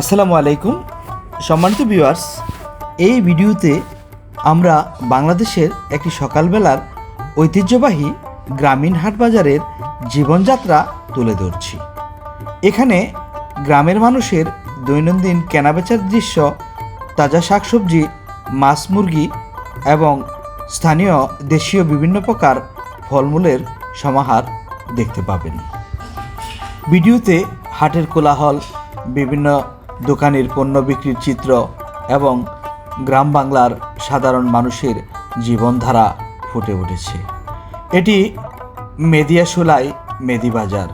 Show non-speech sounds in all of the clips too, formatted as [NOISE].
আসসালামু আলাইকুম। সম্মানিত ভিউয়ার্স, এই ভিডিওতে আমরা বাংলাদেশের একটি সকালবেলার ঐতিহ্যবাহী গ্রামীণ হাট বাজারের জীবনযাত্রা তুলে ধরছি। এখানে গ্রামের মানুষের দৈনন্দিন কেনাবেচার দৃশ্য, তাজা শাকসবজি, মাছ মুরগি এবং স্থানীয় দেশীয় বিভিন্ন প্রকার ফলমূলের সমাহার দেখতে পাবেন। ভিডিওতে হাটের কোলাহল, বিভিন্ন দোকানের পণ্য বিক্রির চিত্র এবং গ্রাম বাংলার সাধারণ মানুষের জীবনধারা ফুটে উঠেছে। এটি মেদিয়াশুলাই মেদিবাজার।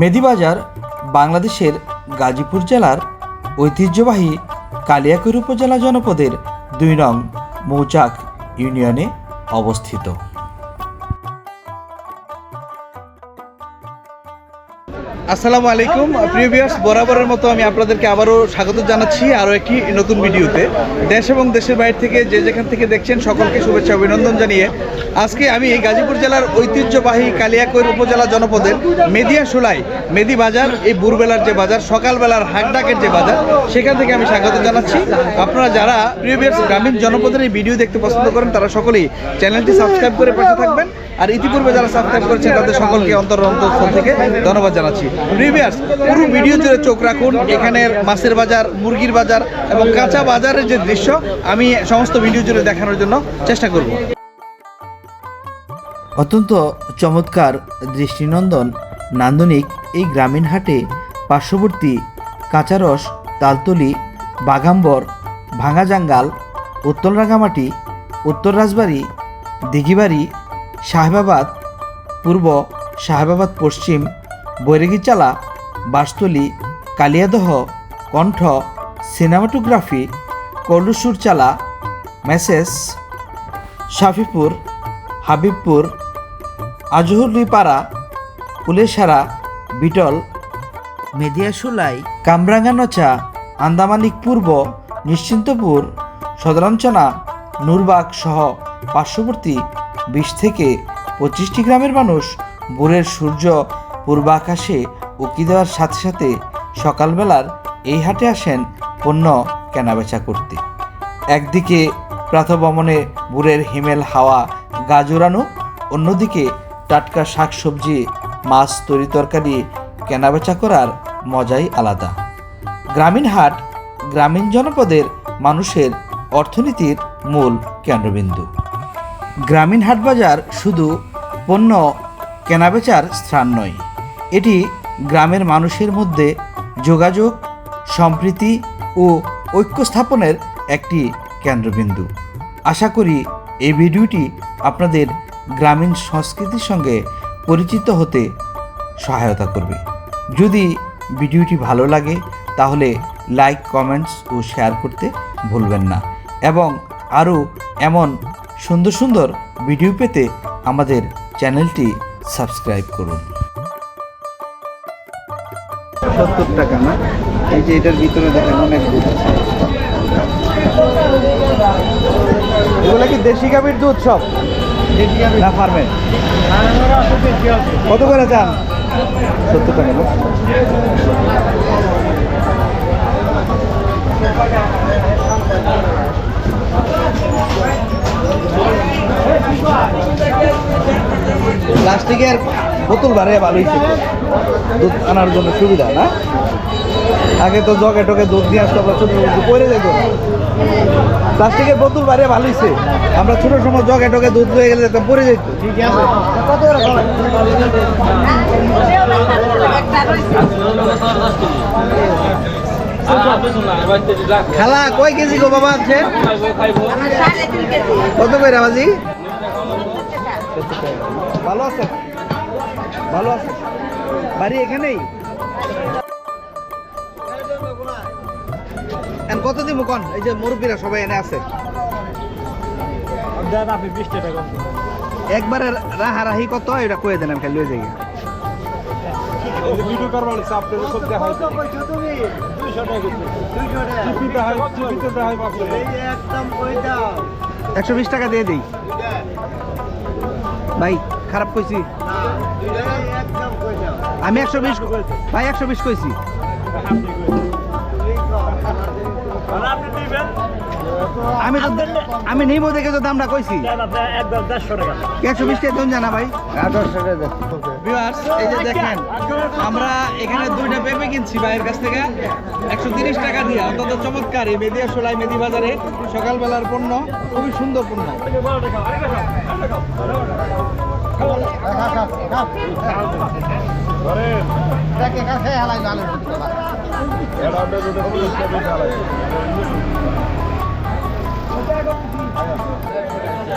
মেদিবাজার বাংলাদেশের গাজীপুর জেলার ঐতিহ্যবাহী কালিয়াকৈর উপজেলা জনপদের দুই নং মৌচাক ইউনিয়নে অবস্থিত। আসসালামু আলাইকুম। প্রিয় বরাবরের মতো আমি আপনাদেরকে আবারও স্বাগত জানাচ্ছি আরও একটি নতুন ভিডিওতে। দেশ এবং দেশের বাইরে থেকে যে যেখান থেকে দেখছেন, সকলকে শুভেচ্ছা অভিনন্দন জানিয়ে আজকে আমি এই গাজীপুর জেলার ঐতিহ্যবাহী কালিয়াকৈর উপজেলা জনপদের মেদিয়া সুলাই, মেদি বাজার, এই ভোরবেলার যে বাজার, সকালবেলার হাকডাকের যে বাজার, সেখান থেকে আমি স্বাগত জানাচ্ছি। আপনারা যারা প্রিয় গ্রামীণ জনপদের এই ভিডিও দেখতে পছন্দ করেন, তারা সকলেই চ্যানেলটি সাবস্ক্রাইব করে পাশে থাকবেন। আর ইতিপূর্বে যারা সাবস্ক্রাইব করেছেন তাদের সকলকে অন্তর অন্তঃস্থল থেকে ধন্যবাদ জানাচ্ছি। প্রিভিয়ার্স পুরো ভিডিও জুড়ে চোখ রাখুন। এখানের মাছের বাজার, মুরগির বাজার এবং কাঁচা বাজারের যে দৃশ্য, আমি সমস্ত ভিডিও জুড়ে দেখানোর জন্য চেষ্টা করব। অত্যন্ত চমৎকার দৃষ্টিনন্দন নান্দনিক এই গ্রামীণ হাটে পার্শ্ববর্তী কাঁচারস, তালতলি, বাগাম্বর ভাঙাজাঙ্গাল উত্তর রাঙামাটি উত্তর রাজবাড়ি, দিঘিবাড়ি সাহেবাবাদ পূর্ব সাহেবাবাদ পশ্চিম, বৈরাগীচালা বাসতলি কালিয়াদহ, কণ্ঠ, সিনেমাটোগ্রাফি, কলুসুরচালা মেসেস শাফিপুর, হাবিবপুর আজহুলিপাড়া কুলেসারা বিটল মেদিয়াশুলাই কামরাঙ্গানচা আন্দামানিক পূর্ব নিশ্চিন্তপুর সদরাঞ্চনা নুরবাগ সহ পার্শ্ববর্তী বিশ থেকে পঁচিশটি গ্রামের মানুষ ভোরের সূর্য পূর্বাকাশে উকি দেওয়ার সাথে সাথে সকালবেলার এই হাটে আসেন পণ্য কেনাবেচা করতে। একদিকে প্রাতভ্রমণে ভোরের হিমেল হাওয়া গাজুরানো অন্যদিকে টাটকা শাকসবজি, মাছ তরি তরকারি কেনাবেচা করার মজাই আলাদা। গ্রামীণ হাট গ্রামীণ জনপদের মানুষের অর্থনীতির মূল কেন্দ্রবিন্দু। গ্রামীণ হাট বাজার শুধু পণ্য কেনাবেচার স্থান নয়, এটি গ্রামের মানুষের মধ্যে যোগাযোগ, সম্প্রীতি ও ঐক্য স্থাপনের একটি কেন্দ্রবিন্দু। আশা করি এই ভিডিওটি আপনাদের গ্রামীণ সংস্কৃতির সঙ্গে পরিচিত হতে সহায়তা করবে। যদি ভিডিওটি ভালো লাগে, তাহলে লাইক, কমেন্টস ও শেয়ার করতে ভুলবেন না। এবং আরও এমন সুন্দর সুন্দর ভিডিও পেতে আমাদের চ্যানেলটি সাবস্ক্রাইব করুন। সত্তর টাকা না? এই যে এটার ভিতরে দেখেন অনেক দুধ আছে। এগুলো কি দেশি গাভীর দুধ সব? না ফার্মের কত করে চান? সত্তর টাকা না? প্লাস্টিকের বোতল বাড়িয়ে ভালো হয়েছে দুধ আনার জন্য সুবিধা না? আগে তো জগে টগে দুধ নিয়ে আসতো আমরা ছোটো ছোটো পরে যেত প্লাস্টিকের বোতল বাড়িয়ে ভালো হয়েছে আমরা ছোটো সময় জগে টগে দুধ হয়ে গেলে যেতাম পরে যেত ঠিক আছে। কত? খালা কয় কেজি গো বাবা আছে? কত করে বাজি? ভালো আছে? ভালো আছে? বাড়ি এখানেই? কত দিব কন? এই যে মুরব্বীরা সবাই এনে আছে। একবারে রাহারাহি কত? এটা কয়ে দেন, আমি খালি লয়ে একশো বিশ টাকা দিয়ে দিই। ভাই, খারাপ কইছি। আমি একশো বিশ ভাই, একশো বিশ কইছি। আমি তো আমি নিব দেখে তো দামটা কইছি। দেড়শো টাকা। একশো বিশ টাকা জানা ভাই। ভিউয়ার্স এই যে দেখেন আমরা এখানে দুইটা পেঁপে কিনছি ভাইয়ের কাছ থেকে। একশো তিরিশ টাকা দিয়ে অত্যন্ত চমৎকার এই মেদিয়া সোলাই মেদি বাজারে। সকালবেলার পণ্য খুবই সুন্দর পণ্য।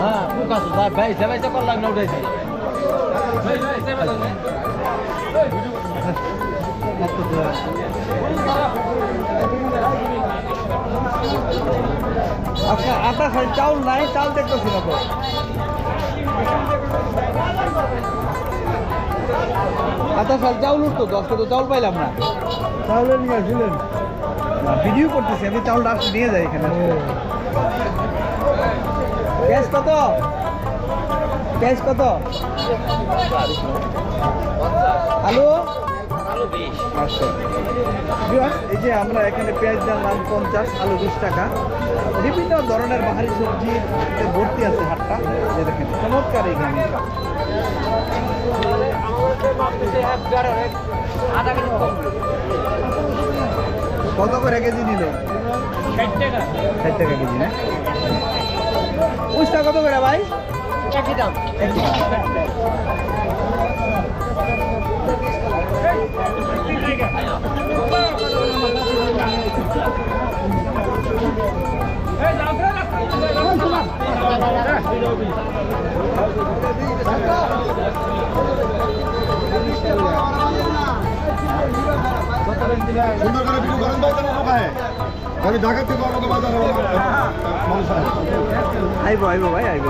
হ্যাঁ বুকাস ভাই ভাই সবাই তো করলাম না উঠেছি আচ্ছা আটা খাই চাউল নাই চাল দেখতেছি না তো। আটা সাল চাউল উঠতো দশ তো চাউল পাইলাম না। চাউলের নিয়ে আসছিলেন? ভিডিও করতেছি আমি চাউল আসলে নিয়ে যাই এখানে। গ্যাস কত? গ্যাস কত? আলু? এই যে আমরা এখানে পেঁয়াজ দাম পঞ্চাশ আলু বিশ টাকা। বিভিন্ন ধরনের বাহারি সবজি ভর্তি আছে হাটটা। যে দেখেন চমৎকার এখানে কত করে কেজি নিল? ষাট টাকা কেজি না? উস্তা কত করে ভাই? একই দাম। একই দাম। সুন্দর করে বিক্রি করেন ভাই তাহলে কোথায় আমি ঢাকা থেকে আমাকে বাজারে মানুষ আইবো আইবো ভাই আইবো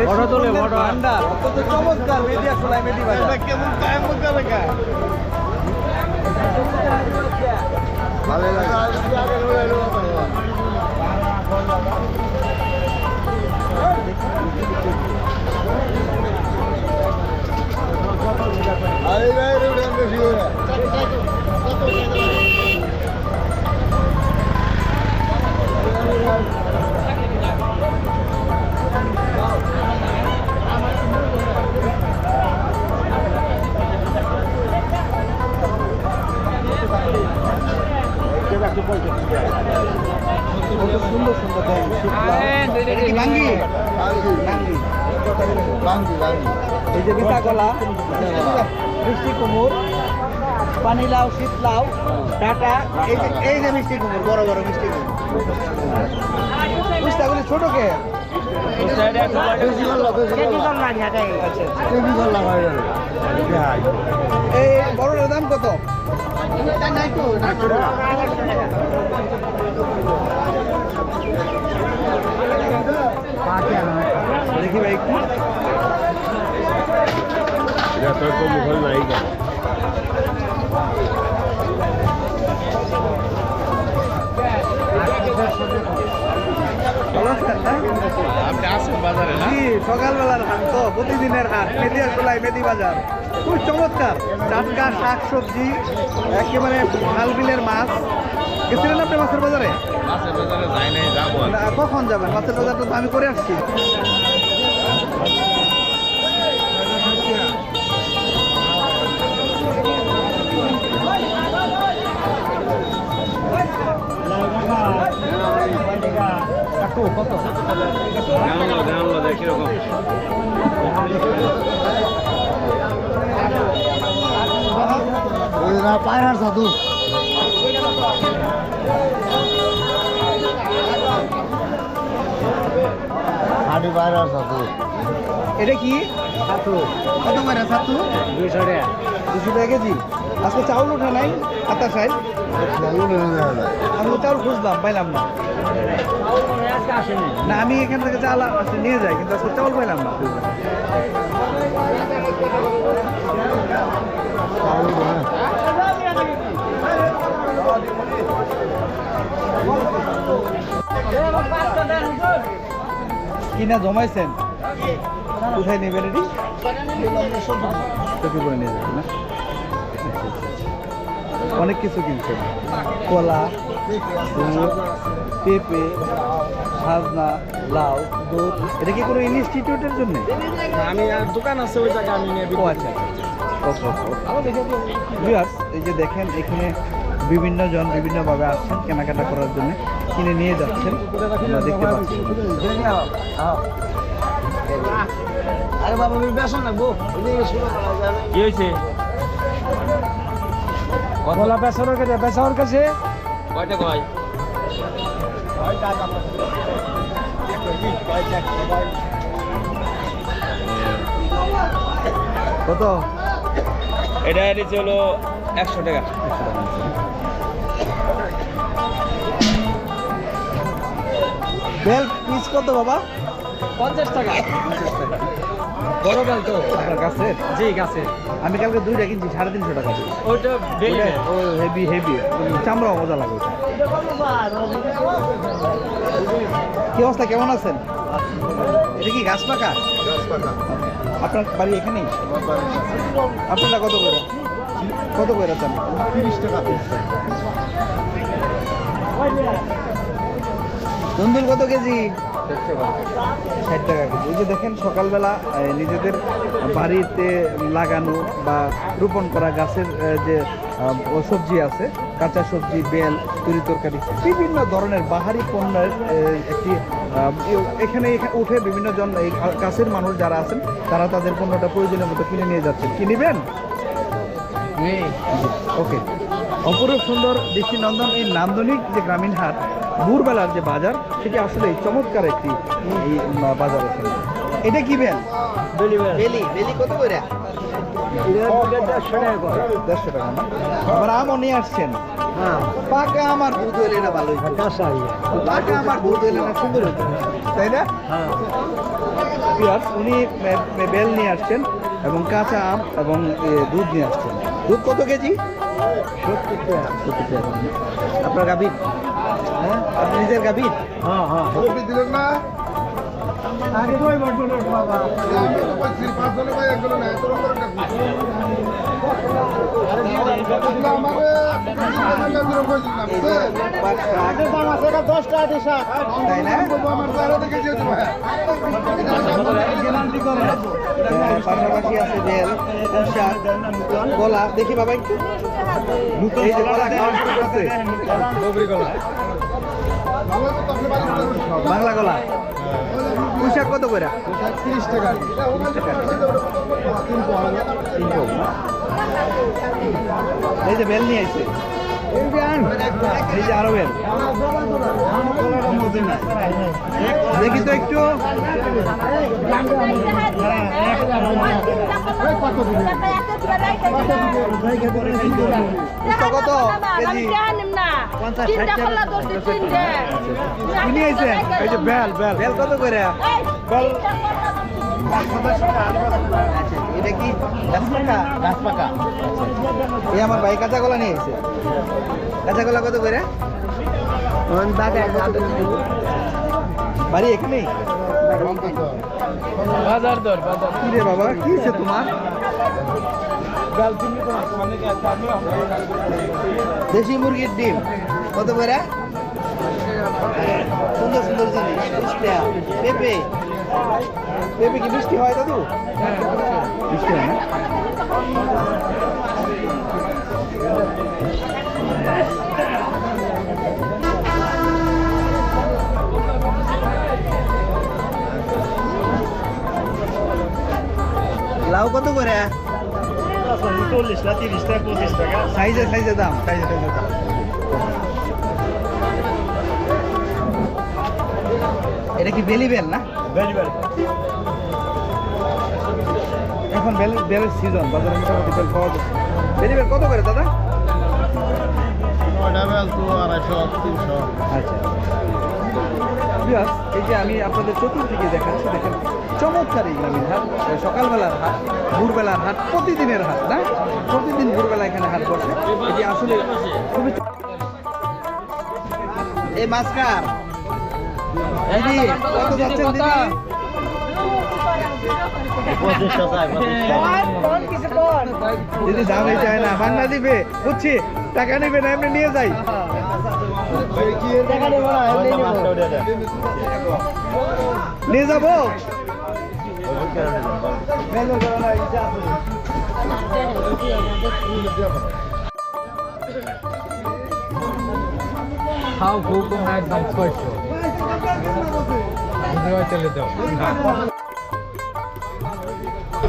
বড় তোলে, বড়। ভান্ডার চমৎকার সোলাই মেদি বাজার কেমন কেমন করে কা ভালো লাগে আরে ভাই রে পানিলাউ শীতলাউ ডাটা, এই যে এই যে মিষ্টি কুমুর বড় বড় মিষ্টি কুমুর উস্তাগুলি ছোট কে? এই বড়টার দাম কত? দেখি ভাই আপনি আসেন বাজারে না? সকালবেলার হাট তো প্রতিদিনের হাট মেদিয়া মেদি বাজার। খুব চমৎকার। টাটকা শাক সবজি একেবারে খাল বিলের মাছ। গেছিলেন আপনি মাছের বাজারে? কখন যাবেন? মাছের বাজারটা তো আমি করে আসছি। পায়রার সাধু হাডি পায়রার সাধু এটা কি? কাকু কত করে ছাতু? দুইশো টাকা। দুশো টাকা কেজি। আজকে চাউল ওঠে নাই আত্মার সাইড আমি চাউল খুঁজলাম পাইলাম না। না আমি এখান থেকে চাল আসলে নিয়ে যাই কিন্তু আজকে চাউল পাইলাম না। কিনা জমাইছেন? কোথায় নেবেন এটি? করে নিয়ে যাবেন না? আচ্ছা, আচ্ছা। অনেক কিছু কিনছেন। কলা দুধ পেঁপে সাজনা লাউ দুধ এটা কি কোনো ইনস্টিটিউটের জন্য? আমি আর দোকান আছে ওই জায়গায় আমি নিয়ে ও আচ্ছা ওকে ওকে ভিউয়ার্স এই যে দেখেন এখানে বিভিন্ন জন বিভিন্নভাবে আসছেন কেনাকাটা করার জন্য কিনে নিয়ে যাচ্ছেন। আমরা দেখতে পাচ্ছি। আরে বাবা আমি বেসন রাখব কি হয়েছে? কলা বেসনের কাছে বেসনের কাছে? কয়টা কয় কত? এটা এটা হলো একশো টাকা। বেল পিস কত বাবা? পঞ্চাশ টাকা। বড় বেল তো আপনার কাছে? জি গাছে। আমি কালকে দুইটা কিনছি সাড়ে তিনশো টাকা। ওইটা ও হেভি হেভি চামড়াও মজা লাগে কি অবস্থা? কেমন আছেন? এটা কি গাছ পাকা? আপনার বাড়ি এখানেই? আপনারা কত করে? কত করে চান তিরিশ টাকা ধুন্দুল কত কেজি? ষাট টাকা কেজি। এই যে দেখেন সকালবেলা নিজেদের বাড়িতে লাগানো বা রোপণ করা গাছের যে সবজি আছে কাঁচা সবজি বেল তরি তরকারি বিভিন্ন ধরনের বাহারি পণ্যের একটি এখানে উঠে বিভিন্ন জন এই কাছের মানুষ যারা আছেন তারা তাদের পণ্যটা প্রয়োজনের মতো কিনে নিয়ে যাচ্ছেন কি নেবেন? ওকে। অপরূপ সুন্দর দৃষ্টিনন্দন এই নান্দনিক যে গ্রামীণ হাট ভোরবেলার যে বাজার সেটি আসলে চমৎকার একটি এই বাজার আছে এটা কি বেল বেলি বেল বেলি বেলি কত করে? দেড়শো টাকা করে। না? আবার আমও নিয়ে আসছেন। হ্যাঁ। পাকা আমার দুধ না ভালো পাকা আমার দুধ না সুন্দর তাই না? হ্যাঁ। উনি বেল নিয়ে আসছেন এবং কাঁচা আম এবং দুধ নিয়ে আসছেন। দুধ কত কেজি? সত্তর টাকা। সত্তর টাকা। আপনার গাভীর হ্যাঁ? আপনি নিজের গাভীর হ্যাঁ হ্যাঁ। কপি দিলেন না? আগে কই বলব বাবা। আমি তো বলছি পাঁচজনে ভাই একজনে নাই তোর করে দাম আছে এটা দশ টাকা টি তাই না? হ্যাঁ, পাশাপাশি আছে কলা দেখি বাবা একটু। এই যে কলা খাওয়া শুরু করছে। বাংলা কলা পুঁইশাক কত করে? তিরিশ টাকা। এই যে বেল নিয়ে বেল দেখি তো একটু। কত? কেজি? Bell bell. বেল কত করে? বেল এটা কি? গাছ পাকা গাছ পাকা এই আমার ভাই কাঁচা কলা নিয়ে এসেছে। কাঁচা কলা কত করে? বাড়ি এখানেই বাজার দর বাজার কি রে বাবা কি হয়েছে তোমার? দেশি মুরগির ডিম কত করে? সুন্দর সুন্দর জিনিস পেঁপে। পেঁপে কি মিষ্টি হয় দাদু? মিষ্টি হয় না? লাউ কত করে? সাইজে সাইজে দাম। সাইজে সাইজে দাম। এটা কি বেলিবেল না? এখন বেল বেলের সিজন বাজারে মোটামুটি বেল পাওয়া যাচ্ছে বেলি বেল কত করে দাদা? তিনশো। আচ্ছা এই যে আমি আপনাদের চতুর্দিকে দেখাচ্ছি দেখেন চমৎকার এই গ্রামীণ হাট। সকালবেলার হাট ভোরবেলার হাট প্রতিদিনের হাট না? প্রতিদিন ভোরবেলা এখানে হাট বসে। এটি আসলে খুবই এই মাস্কার কত যাচ্ছেন দিদি? দিদি দামে চায় না বাংলা দিবে, বুঝছি? টাকা নেবে না, এমনি নিয়ে যাই। নিয়ে যাব? খাও খুব একদম ছয়শো চলে দাও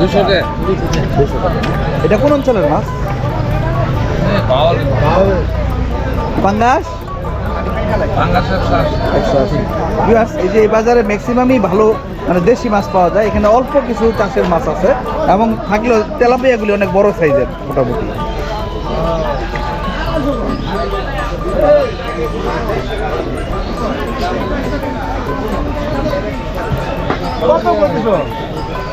দুশো এটা কোন অঞ্চলের মাছ? পাঙ্গাস এই যে এই বাজারে ম্যাক্সিমামই ভালো মানে দেশি মাছ পাওয়া যায়। এখানে অল্প কিছু চাষের মাছ আছে এবং থাকলেও তেলাপিয়াগুলি অনেক বড় সাইজের মোটামুটি। কত করতেছ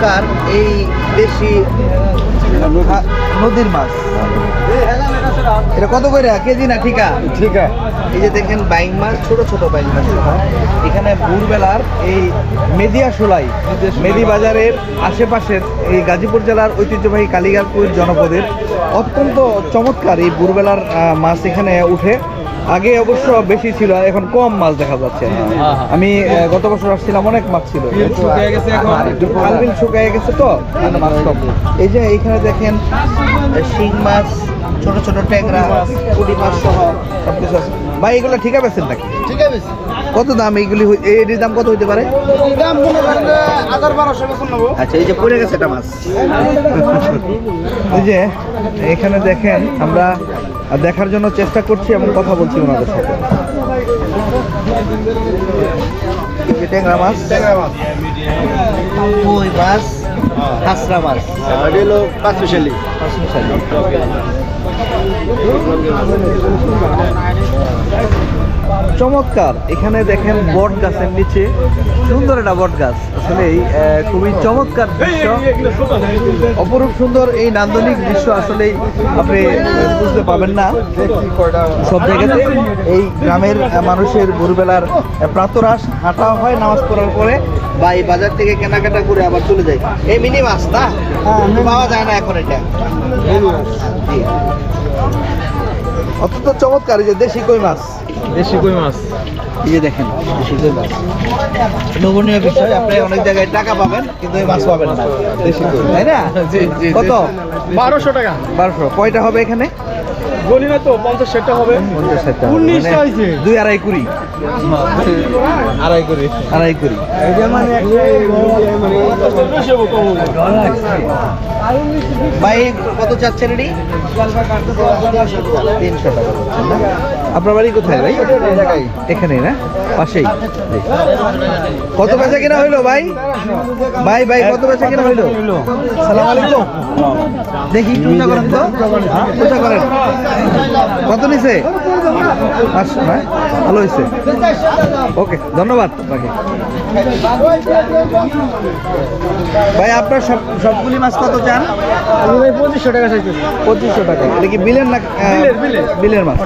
চমৎকার এই দেশি নদীর মাছ। এটা কত করে? কেজি না ঠিকা? ঠিক আছে। এই যে দেখেন বাইং মাছ ছোট ছোট বাইং মাছ। এখানে ভোরবেলার এই মেদিয়া সোলাই মেদি বাজারের আশেপাশের এই গাজীপুর জেলার ঐতিহ্যবাহী কালিগারপুর জনপদের অত্যন্ত চমৎকার এই ভোরবেলার মাছ এখানে উঠে। আগে অবশ্য বেশি ছিল এখন কম মাছ দেখা যাচ্ছে। আমি গত বছর আসছিলাম অনেক মাছ ছিল। শুকিয়ে গেছে এখন। খালবিল শুকিয়ে গেছে তো মাছ কম। এই যে এখানে দেখেন শিং মাছ ছোট ছোট ট্যাংরা পুঁটি মাছ সহ সব কিছু আছে। ভাই এগুলো ঠিক আছে নাকি? ঠিক আছে কত দাম এইগুলি এটির দাম কত হইতে পারে? দাম হাজার বারোশো নেব। আচ্ছা এই যে পড়ে গেছে এটা মাছ। এই যে এখানে দেখেন আমরা দেখার জন্য চেষ্টা করছি এবং কথা বলছি ওনাদের সাথে। ট্যাংরা মাছ। ট্যাংরা মাছ। কই মাছ হাসরা মাছ। এটা হলো পাঁচ মিশালি চমৎকার। এখানে দেখেন বট গাছের নিচে। সুন্দর একটা বট গাছ। আসলে খুবই চমৎকার দৃশ্য। অপরূপ সুন্দর এই নান্দনিক দৃশ্য আসলেই আপনি বুঝতে পাবেন না সব জায়গাতে। এই গ্রামের মানুষের ভোরবেলার আহ, প্রাতরাশ হাঁটা হয় নামাজ পড়ার পরে বা এই বাজার থেকে কেনাকাটা করে আবার চলে যায়। এই মিনি মাছ না? পাওয়া যায় না এখন এটা। অত্যন্ত চমৎকার এই যে দেশি কই মাছ। দেশি কই মাছ। এই যে দেখেন দেশি কই মাছ। লোভনীয় বিষয় আপনি অনেক জায়গায় টাকা পাবেন কিন্তু এই মাছ পাবেন না। দেশি কই। তাই না? কত? বারোশো টাকা। বারোশো। কয়টা হবে এখানে? গলি না তো পঞ্চাশ ষাটটা হবে। পঞ্চাশ ষাটটা মানে দুই আড়াই কুড়ি। আড়াই করি। আড়াই ভাই, কত চাচ্ছেন এটি? তিনশো টাকা। আপনার বাড়ি কোথায় ভাই? এখানে না? পাশেই। কত বেচা কেনা হইল ভাই? ভাই ভাই, কত বেচা কেনা হইল? সালাম আলাইকুম। দেখি উঁচা করেন তো। উঁচা করেন। কত নিছে? পাঁচশো না ভালো হয়েছে। ওকে ধন্যবাদ আপনাকে ভাই আপনার সব সবগুলি মাছ কত চান? পঁচিশশো টাকা পঁচিশশো টাকা। এটা কি বিলের না বিলের মাছ?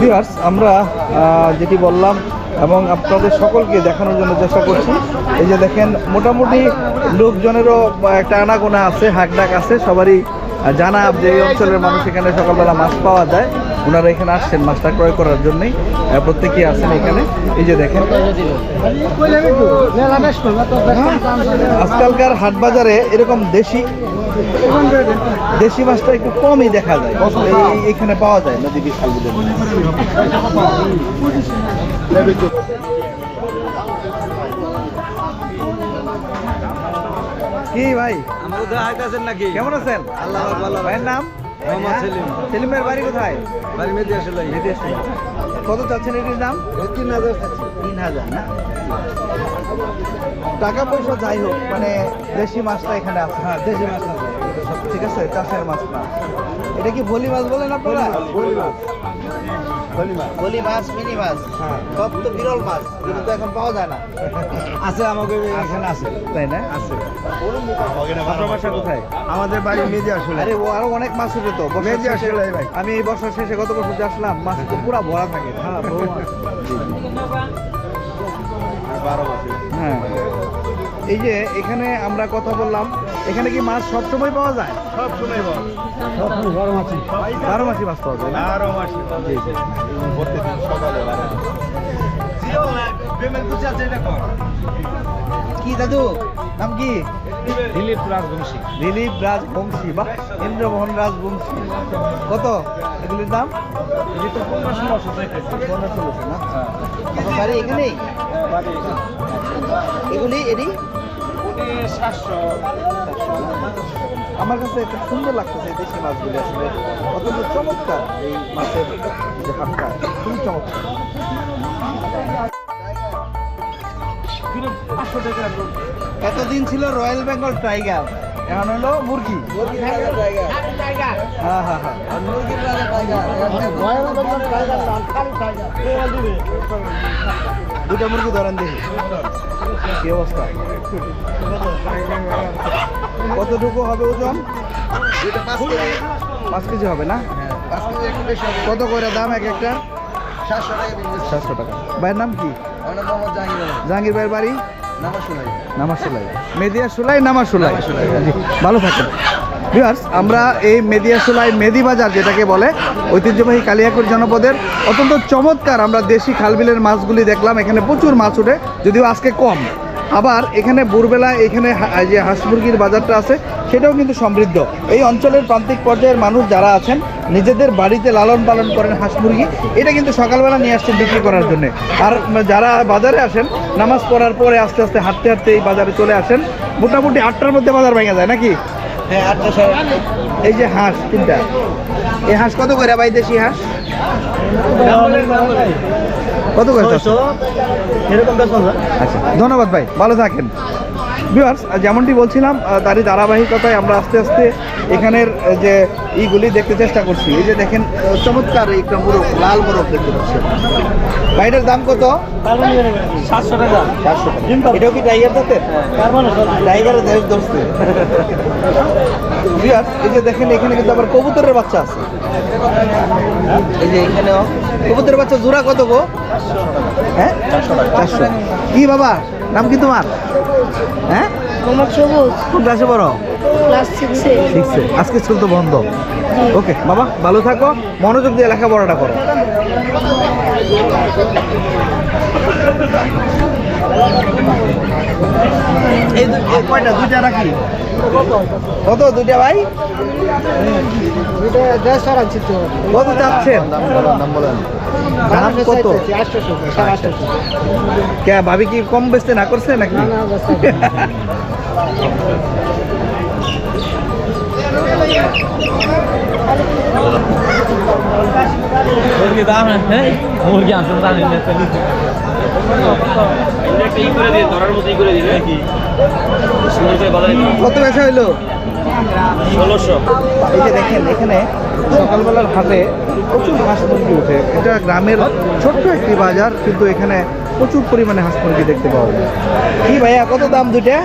ভিউয়ার্স আমরা যেটি বললাম এবং আপনাদের সকলকে দেখানোর জন্য চেষ্টা করছি এই যে দেখেন মোটামুটি লোকজনেরও একটা আনাগোনা আছে হাকডাক আছে সবারই জানা যে অঞ্চলের মানুষ এখানে সকালবেলা মাছ পাওয়া যায়। ওনারা এখানে আসছেন মাছটা ক্রয় করার জন্যই প্রত্যেকেই আসেন এখানে। এই যে দেখেন। আজকালকার হাট বাজারে এরকম দেশি দেশি মাছটা একটু কমই দেখা যায়। এই- এখানে পাওয়া যায় নদী বিশালগুলোর কি ভাই? নাকি? কেমন আছেন? আল্লাহ ভাইয়ের নাম? মোহাম্মদ সেলিম। সেলিমের বাড়ি কোথায়? বাড়ি মেদি আসলে কত চাচ্ছেন এটির দাম? তিন হাজার তিন হাজার না? টাকা পয়সা যাই হোক মানে দেশি মাছটা এখানে আছে। হ্যাঁ দেশি মাছ ঠিক আছে চাষের মাছ না। এটা কি ভলি মাছ বলেন আপনারা? ভলি মাছ। মিনি মাছ সব তো বিরল মাছ কিন্তু তো এখন পাওয়া যায় না। [LAUGHS] আছে আমাকে এখানে আছে। তাই না? আছে। বাসা কোথায়? আমাদের বাড়ি আসলে। আরে ও আরও অনেক মাছ উঠে তো বর্ষার মেজি আসলে ভাই। আমি এই বর্ষার শেষে গত বছর যে আসলাম মাছ তো পুরো ভরা থাকে। হ্যাঁ হ্যাঁ। এই যে এখানে আমরা কথা বললাম এখানে কি মাছ সব সময় পাওয়া যায়? সব সময় বল বারো মাসি মাছ। পাওয়া যায়? আরও মাসি জি জি। এটা কর। কি দাদু? নাম কি? দিলীপ রাজবংশী। দিলীপ রাজবংশী। বা ইন্দ্রমোহন রাজবংশী। কত? এগুলির দাম? পনেরো ষোলোশো না? বাড়ি এখানেই? এগুলি এডি আমার কাছে খুব সুন্দর লাগতেছে এই দেশি মাছগুলি আসলে। অত্যন্ত চমৎকার এই মাছের যে হাটটা খুবই চমৎকার। এতদিন ছিল রয়্যাল বেঙ্গল টাইগার, এখন হলো মুরগি। হ্যাঁ হ্যাঁ হ্যাঁ। দুটা মুরগি ধরেন দেখি। কি অবস্থা? কতটুকু হবে ওজন? পাঁচ কেজি হবে না? কত করে দাম এক একটা? সাতশো টাকা। ভাইয়ের নাম কি? জাহাঙ্গীর ভাইয়ের বাড়ি? নামাজ সোলাই মেদিয়া সোলাই নামাজ সোলাই ভালো থাকেন। ভিউয়ার্স আমরা এই মেদিয়া সোলাই মেদি বাজার যেটাকে বলে, ঐতিহ্যবাহী কালিয়াকোট জনপদের অত্যন্ত চমৎকার আমরা দেশি খালবিলের মাছগুলি দেখলাম। এখানে প্রচুর মাছ ওঠে, যদিও আজকে কম। আবার এখানে ভোরবেলা এখানে যে হাঁস মুরগির বাজারটা আছে, সেটাও কিন্তু সমৃদ্ধ। এই অঞ্চলের প্রান্তিক পর্যায়ের মানুষ যারা আছেন, নিজেদের বাড়িতে লালন পালন করেন হাঁস মুরগি, এটা কিন্তু সকালবেলা নিয়ে আসছেন বিক্রি করার জন্য। আর যারা বাজারে আসেন, নামাজ পড়ার পরে আস্তে আস্তে হাঁটতে হাঁটতে এই বাজারে চলে আসেন, মোটামুটি আটটার মধ্যে বাজার ভেঙে যায়, নাকি? হ্যাঁ আটটা এই যে হাঁস তিনটা। এই হাঁস কত করে ভাই দেশি হাঁস? কত করে? এরকম আচ্ছা ধন্যবাদ ভাই ভালো থাকেন। ভিউয়ার্স যেমনটি বলছিলাম তারই ধারাবাহিকতায় আমরা আস্তে আস্তে এখানের যে ইগুলি দেখতে চেষ্টা করছি। এই যে দেখেন চমৎকার একটা মোরগ লাল মোরগ দেখতে পাচ্ছি ভাইটার দাম কত? সাতশো টাকা। চারশো টাকা। এটাও কি টাইগার জাতের? টাইগারের দেশ ধরছে। ভিউয়ার্স এই যে দেখেন এখানে কিন্তু আবার কবুতরের বাচ্চা আছে। এই যে এখানেও। কবুতরের বাচ্চা জোড়া কত গো? হ্যাঁ? চারশো। কি বাবা? নাম কি তোমার? হ্যাঁ? মোহাম্মদ সবুজ। কোন ক্লাসে পড়ো? ক্লাস সিক্সে শিখছে আজকে স্কুল তো বন্ধ। ওকে বাবা ভালো থাকো। মনোযোগ দিয়ে লেখাপড়াটা করো। এই কয়টা? দুইটা কত? দুইটা ভাই? কত চাচ্ছেন? দাম কত? কে ভাবি কি কম বেচতে না করছে নাকি? মুরগি দাম হ্যাঁ? মুরগি দাম করে ধরার করে দিন নাকি? কত বেচা হইল? ষোলোশো। এই যে দেখেন এখানে সকালবেলার হাটে প্রচুর হাঁস মুরগি ওঠে। এটা গ্রামের ছোট্ট একটি বাজার কিন্তু এখানে প্রচুর পরিমাণে হাঁস মুরগি দেখতে পাওয়া যায়। কি ভাইয়া কত দাম দুইটা?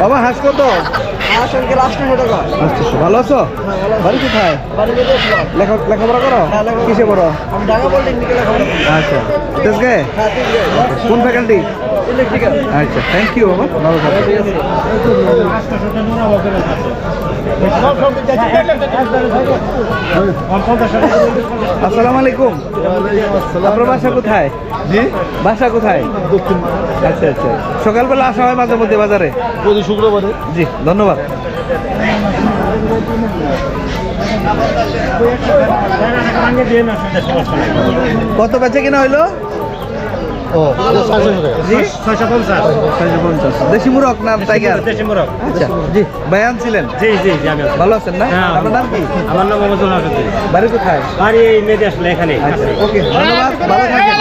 বাবা হাঁস কত? আচ্ছা ভালো আছো? বাড়ি কোথায়? লেখা লেখাপড়া করো? কিসে পড়ো? আচ্ছা তেজগাঁ কোন ফ্যাকাল্টি আচ্ছা থ্যাংক ইউ বাবা। ভালো থাকো। আসসালামু আলাইকুম। আপনার বাসা কোথায়? জি? বাসা কোথায়? দক্ষিণ আচ্ছা আচ্ছা। সকালবেলা আসা হয় মাঝে মধ্যে বাজারে? প্রতি শুক্রবারে। জি ধন্যবাদ। কত বেচে কিনা হইল? দেশি মুরগ না টাইগার দেশি মোরগ। আচ্ছা। জি। ভাইয়ান ছিলেন? জি জি আমি। ভালো আছেন না? হ্যাঁ। আপনার নাম কি? আমার নাম মোহাম্মদ হাসান বাড়ি কোথায়? বাড়ি এই মেয়েদের আসলে এখানে আচ্ছা ওকে ধন্যবাদ। ভালো থাকেন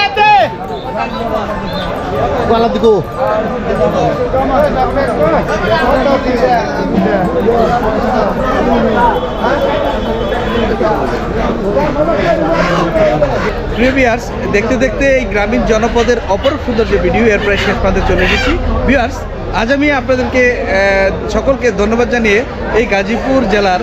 পালা দিকো প্রিভিয়ার্স দেখতে দেখতে এই গ্রামীণ জনপদের অপর সুন্দর যে ভিডিও এর প্রায় শেষ প্রান্তে চলে এসেছি। ভিউয়ার্স আজ আমি আপনাদেরকে সকলকে ধন্যবাদ জানিয়ে এই গাজীপুর জেলার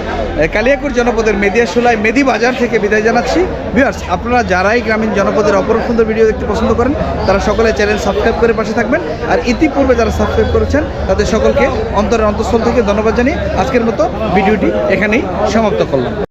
কালিয়াকুর জনপদের মেদিয়াশুলায় মেদি বাজার থেকে বিদায় জানাচ্ছি। ভিউয়ার্স আপনারা যারাই গ্রামীণ জনপদের অপর সুন্দর ভিডিও দেখতে পছন্দ করেন, তারা সকলে চ্যানেল সাবস্ক্রাইব করে পাশে থাকবেন। আর ইতিপূর্বে যারা সাবস্ক্রাইব করেছেন, তাদের সকলকে অন্তরের অন্তঃস্থল থেকে ধন্যবাদ জানিয়ে আজকের মতো ভিডিওটি এখানেই সমাপ্ত করলাম।